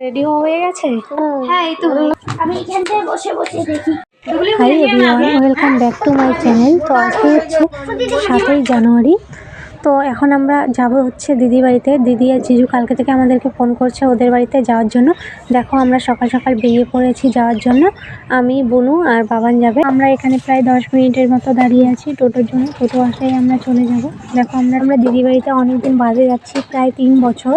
Ready হয়ে গেছে? হ্যাঁ এই তো। আমি বসে বসে দেখি। Hi everyone welcome back to my channel তো আজকে হচ্ছে সাতই জানুয়ারি। তো এখন আমরা যাব হচ্ছে দিদি বাড়িতে। দিদি আর জিজু কালকে থেকে আমাদেরকে ফোন করছে ওদের বাড়িতে যাওয়ার জন্য। দেখো আমরা সকাল সকাল বেরিয়ে পড়েছি যাওয়ার জন্য। আমি, বনু আর বাবান যাবে। আমরা এখানে প্রায় দশ মিনিটের মতো দাঁড়িয়ে আছি টোটোর জন্য। টোটো আসলেই আমরা চলে যাব। দেখো আমরা আমরা দিদি বাড়িতে অনেকদিন বাদে যাচ্ছি, প্রায় তিন বছর।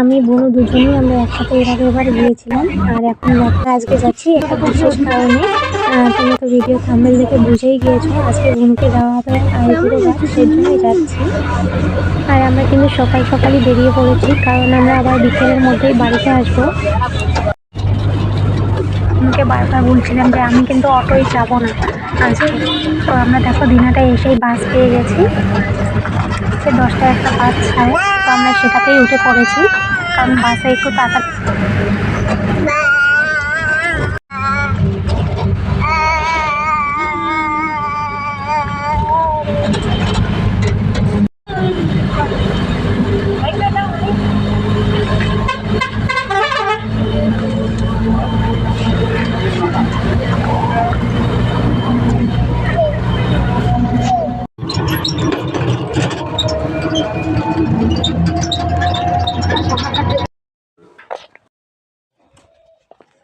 আমি, বনু দুজনেই আমরা একসাথে এর আগের বার গিয়েছিলাম। আর এখন আজকে যাচ্ছি একটা বিশেষ কারণে। তুমি তো ভিডিও থাম্বেল দেখে বুঝেই গিয়েছো, আজকে বনুকে দেওয়া হবে আইবুড়ো গাছ সেই জন্যই যাচ্ছি। আর আমরা কিন্তু সকাল সকালই বেরিয়ে পড়েছি, কারণ আমরা আবার বিকেলের মধ্যেই বাড়িতে আসব। আমাকে বারবার বলছিলাম যে আমি কিন্তু অটোয় যাব না আজকে। তো আমরা দেখো দিনাটা এসেই বাস পেয়ে গেছি। সে দশটা একটা বাস ছাড়ে, তো আমরা সেটাতেই উঠে পড়েছি, কারণ বাসে একটু তাড়াতাড়ি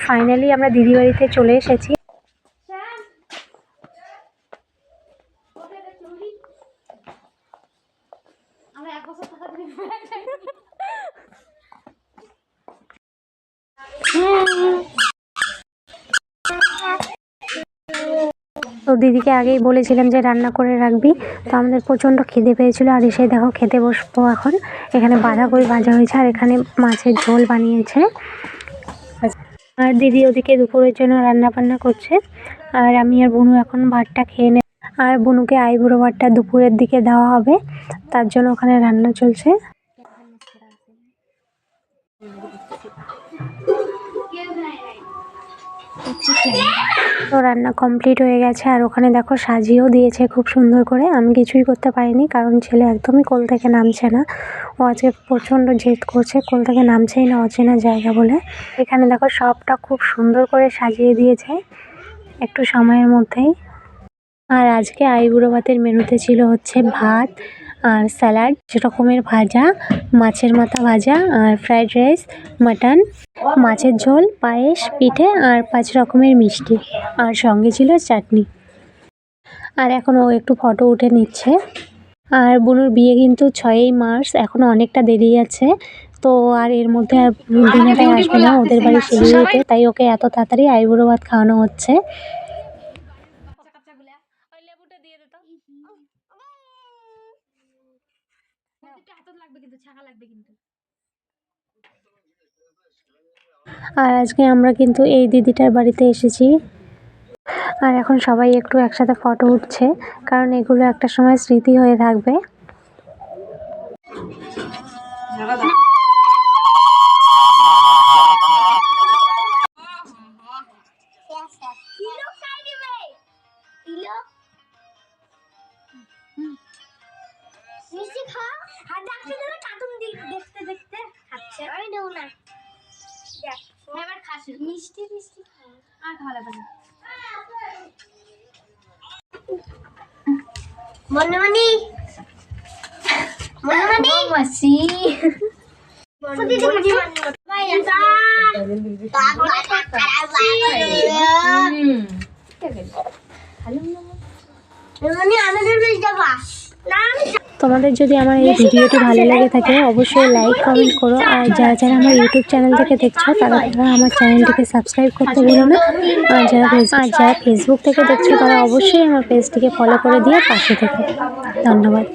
ফাইনালি আমরা দিদি বাড়িতে চলে এসেছি। তো দিদিকে আগেই বলেছিলাম যে রান্না করে রাখবি। তো আমাদের প্রচণ্ড খিদে পেয়েছিল আর এসে দেখো খেতে বসবো এখন। এখানে বাঁধাকপি ভাজা হয়েছে আর এখানে মাছের ঝোল বানিয়েছে। আর দিদি ওদিকে দুপুরের জন্য রান্না বান্না করছে। আর আমি আর বুনু এখন ভাতটা খেয়ে নে আর বুনুকে আইবুড়ো ভাতটা দুপুরের দিকে দেওয়া হবে। তার জন্য ওখানে রান্না চলছে। তো রান্না কমপ্লিট হয়ে গেছে আর ওখানে দেখো সাজিয়েও দিয়েছে খুব সুন্দর করে। আমি কিছুই করতে পারিনি কারণ ছেলে একদমই কোল থেকে নামছে না। ও আজকে প্রচণ্ড জেদ করছে, কোল থেকে নামছেই না অচেনা জায়গা বলে। এখানে দেখো সবটা খুব সুন্দর করে সাজিয়ে দিয়েছে একটু সময়ের মধ্যেই। আর আজকে আইবুড়ো ভাতের মেনুতে ছিল হচ্ছে ভাত আর স্যালাড রকমের ভাজা, মাছের মাথা ভাজা আর ফ্রাইড রাইস, মাটন। মাছের ঝোল পায়েস পিঠে আর পাঁচ রকমের মিষ্টি। আর সঙ্গে ছিল চাটনি। আর এখন ও একটু ফটো উঠে নিচ্ছে। আর বুনুর বিয়ে কিন্তু ছয়ই মার্চ এখনও অনেকটা দেরি আছে। তো আর এর মধ্যে আর দিনাটাই আসবে না ওদের বাড়ি শিলিগুড়িতে তাই ওকে এত তাড়াতাড়ি আইবুড়ো ভাত খাওয়ানো হচ্ছে। ওই লেবুটা দিয়ে দে তো। একটু হাতত লাগবে কিন্তু ছাকা লাগবে কিন্তু। আর আজকে আমরা কিন্তু এই দিদিটার বাড়িতে এসেছি। আর এখন সবাই একটু একসাথে ফটো উঠছে কারণ এগুলো একটা সময় স্মৃতি হয়ে থাকবে। দেখতে দেখতে খাচ্ছে আমি দেবো না। এবার খাস। মিষ্টি মিষ্টি আর খাওয়া লাগবে না। মনমনি মনমনি মাসি তোমাদের যদি আমার এই ভিডিওটি ভালো লাগে থাকে, অবশ্যই লাইক কমেন্ট করো। আর যারা যারা আমার ইউটিউব চ্যানেল থেকে দেখছ, তারা তারা আমার চ্যানেলটিকে সাবস্ক্রাইব করতে ভুলো না। আর যারা আর যারা ফেসবুক থেকে দেখছ, তারা অবশ্যই আমার পেজটিকে ফলো করে দিয়ে পাশে থেকে। ধন্যবাদ।